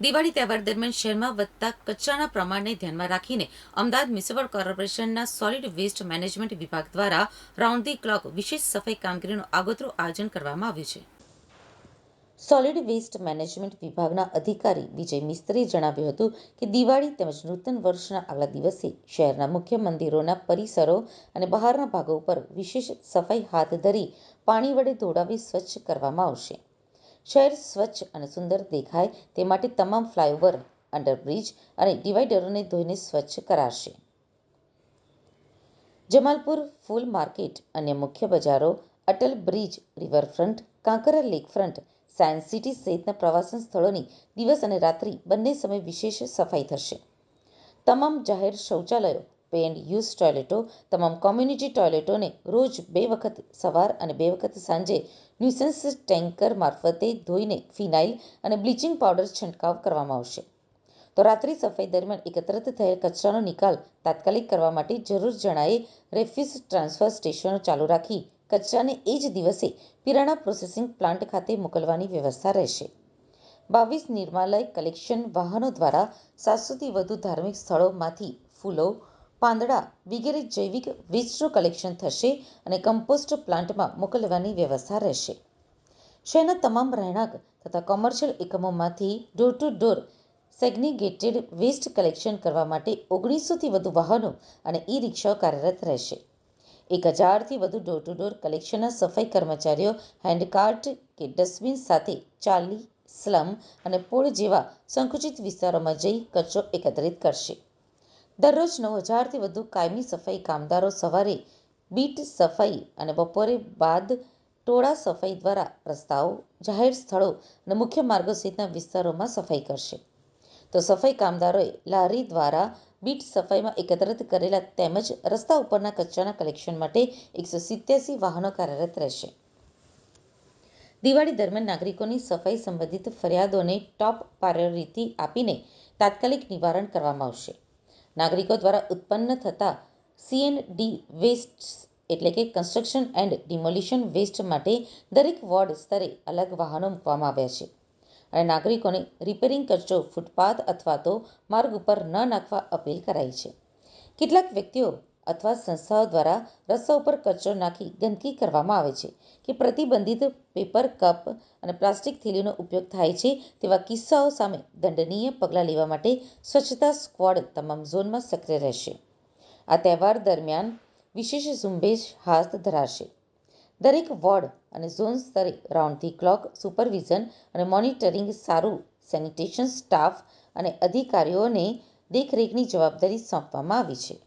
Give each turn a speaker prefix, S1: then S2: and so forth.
S1: દિવાળી તહેવાર દરમિયાન શહેરમાં વધતા કચરાના પ્રમાણને ધ્યાનમાં રાખીને અમદાવાદ મ્યુનિસિપલ કોર્પોરેશનના સોલિડ વેસ્ટ મેનેજમેન્ટ વિભાગ દ્વારા રાઉન્ડ ધી ક્લોક વિશેષ સફાઈ કામગીરીનું આગોતરું આયોજન કરવામાં આવ્યું છે. સોલિડ વેસ્ટ મેનેજમેન્ટ વિભાગના અધિકારી વિજય મિસ્ત્રીએ જણાવ્યું હતું કે દિવાળી તેમજ નૂતન વર્ષના આગલા દિવસે શહેરના મુખ્ય મંદિરોના પરિસરો અને બહારના ભાગો ઉપર વિશેષ સફાઈ હાથ ધરી પાણી વડે ધોડાવી સ્વચ્છ કરવામાં આવશે. શહેર સ્વચ્છ અને સુંદર દેખાય તે માટે તમામ ફ્લાયઓવર અંડરબ્રિજ અને ડિવાઈડરોને ધોઈને સ્વચ્છ કરાશે. જમાલપુર ફૂલ માર્કેટ, અન્ય મુખ્ય બજારો, Atal bridge, riverfront, Kankaria lakefront, science city સહિતના પ્રવાસન સ્થળોની દિવસ અને રાત્રિ બંને સમય વિશેષ સફાઈ થશે. તમામ જાહેર શૌચાલયો પે યુઝ ટોયલેટો તમામ કોમ્યુનિટી ટોયલેટોને રોજ બે વખત સવાર અને બે વખત સાંજે ન્યુસન્સ ટેન્કર મારફતે ધોઈને ફિનાઇલ અને બ્લીચિંગ પાવડર છંટકાવ કરવામાં આવશે. તો રાત્રિ સફાઈ દરમિયાન એકત્રિત થયેલ કચરાનો નિકાલ તાત્કાલિક કરવા માટે જરૂર જણાયે રેફ્યુઝ ટ્રાન્સફર સ્ટેશનો ચાલુ રાખી કચરાને એ જ દિવસે પિરાણા પ્રોસેસિંગ પ્લાન્ટ ખાતે મોકલવાની વ્યવસ્થા રહેશે. બાવીસ નિર્માલય કલેક્શન વાહનો દ્વારા સાતસોથી વધુ ધાર્મિક સ્થળોમાંથી ફૂલો પાંદડા વગેરે જૈવિક વેસ્ટનું કલેક્શન થશે અને કમ્પોસ્ટ પ્લાન્ટમાં મોકલવાની વ્યવસ્થા રહેશે. શહેરના તમામ રહેણાંક તથા commercial એકમોમાંથી door to door segregated waste collection કરવા માટે ઓગણીસોથી વધુ વાહનો અને ઈ રિક્ષાઓ કાર્યરત રહેશે. એક હજારથી વધુ ડોર ટુ ડોર કલેક્શનના સફાઈ કર્મચારીઓ હેન્ડકાર્ટ કે ડસ્ટબિન સાથે ચાલી સ્લમ અને પોળ જેવા સંકુચિત વિસ્તારોમાં જઈ કચરો એકત્રિત કરશે. દરરોજ નવ હજારથી વધુ કાયમી સફાઈ કામદારો સવારે બીટ સફાઈ અને બપોરે બાદ ટોળા સફાઈ દ્વારા રસ્તાઓ, જાહેર સ્થળો અને મુખ્ય માર્ગો સહિતના વિસ્તારોમાં સફાઈ કરશે. તો સફાઈ કામદારોએ લારી દ્વારા બીટ સફાઈમાં એકત્રિત કરેલા તેમજ રસ્તા ઉપરના કચરાના કલેક્શન માટે એકસો સિત્યાસી વાહનો કાર્યરત રહેશે. દિવાળી દરમિયાન નાગરિકોની સફાઈ સંબંધિત ફરિયાદોને ટોપ પ્રાયોરિટી આપીને તાત્કાલિક નિવારણ કરવામાં આવશે. નાગરિકો દ્વારા ઉત્પન્ન થતા સીએનડી વેસ્ટ એટલે કે કન્સ્ટ્રક્શન એન્ડ ડિમોલિશન વેસ્ટ માટે દરેક વોર્ડ સ્તરે અલગ વાહનો મૂકવામાં આવ્યા છે. અને નાગરિકોને રિપેરિંગ કચરો ફૂટપાથ અથવા તો માર્ગ ઉપર ન નાખવા અપીલ કરાઈ છે. કેટલાક વ્યક્તિઓ અથવા સંસ્થાઓ દ્વારા રસ્તા ઉપર કચરો નાખી ગંદકી કરવામાં આવે છે કે પ્રતિબંધિત પેપર, કપ અને પ્લાસ્ટિક થેલીનો ઉપયોગ થાય છે તેવા કિસ્સાઓ સામે દંડનીય પગલાં લેવા માટે સ્વચ્છતા સ્ક્વોડ તમામ ઝોનમાં સક્રિય રહેશે. આ તહેવાર દરમિયાન વિશેષ ઝુંબેશ હાથ ધરાશે. દરેક વોર્ડ અને ઝોન સ્તરે રાઉન્ડ ધી ક્લોક, સુપરવિઝન અને મોનિટરિંગ સારું સેનિટેશન સ્ટાફ અને અધિકારીઓને દેખરેખની જવાબદારી સોંપવામાં આવી છે.